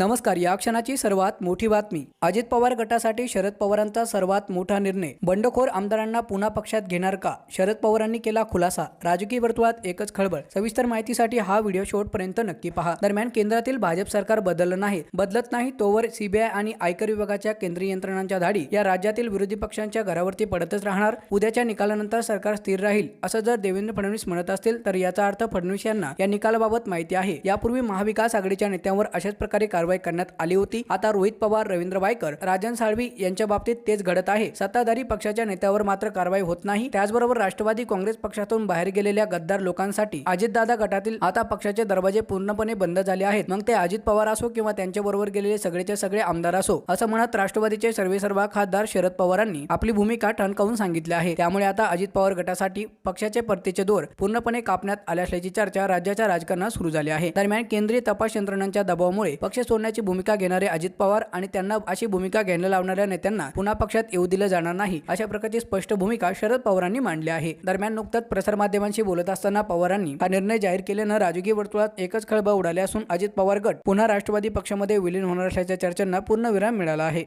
नमस्कार या क्षणाची सर्वात मोठी बातमी. अजित पवार गटासाठी शरद पवारांचा सर्वात मोठा निर्णय. बंडखोर आमदारांना पुन्हा पक्षात घेणार का? शरद पवारांनी केला खुलासा. राजकीय वर्तुळात एकच खळबळ. सविस्तर माहितीसाठी हा व्हिडिओ शेवटपर्यंत नक्की पहा. दरम्यान केंद्रातील भाजप सरकार बदललं नाही. बदलत नाही तोवर सीबीआय आणि आयकर विभागाच्या केंद्रीय यंत्रणांच्या धाडी या राज्यातील विरोधी पक्षांच्या घरावरती पडतच राहणार. उद्याच्या निकालानंतर सरकार स्थिर राहील असं जर देवेंद्र फडणवीस म्हणत असतील तर याचा अर्थ फडणवीस यांना या निकालाबाबत माहिती आहे. यापूर्वी महाविकास आघाडीच्या नेत्यांवर अशाच प्रकारे कारवाई करण्यात आली होती. आता रोहित पवार रवींद्र वायकर राजन साळवी यांच्या बाबतीत तेच घडत आहे. सत्ताधारी पक्षाच्या नेत्यावर मात्र कारवाई होत नाही. त्याचबरोबर राष्ट्रवादी काँग्रेस पक्षातून बाहेर गेलेल्या गद्दार लोकांसाठी अजितदादा गटातील आता पक्षाचे दरवाजे पूर्णपणे बंद झाले आहेत. मग ते अजित पवार असो किंवा त्यांच्याबरोबर गेलेले सगळेचे सगळे आमदार असो असं म्हणत राष्ट्रवादीचे सर्वेसर्वा खासदार शरद पवारांनी आपली भूमिका ठणकावून सांगितली आहे. त्यामुळे आता अजित पवार गटासाठी पक्षाचे परतीचे दोर पूर्णपणे कापण्यात आले असल्याची चर्चा राज्याच्या राजकारणात सुरू झाली आहे. दरम्यान केंद्रीय तपास यंत्रणांच्या दबावामुळे पक्ष बोलण्याची भूमिका घेणारे अजित पवार आणि त्यांना अशी भूमिका घ्यायला लावणाऱ्या नेत्यांना पुन्हा पक्षात येऊ दिलं जाणार नाही अशा प्रकारची स्पष्ट भूमिका शरद पवारांनी मांडली आहे. दरम्यान नुकताच प्रसारमाध्यमांशी बोलत असताना पवारांनी हा निर्णय जाहीर केल्यानं राजकीय वर्तुळात एकच खळबळ उडाले असून अजित पवार गट पुन्हा राष्ट्रवादी पक्षामध्ये विलीन होणार असल्याच्या चर्चांना पूर्ण विराम मिळाला आहे.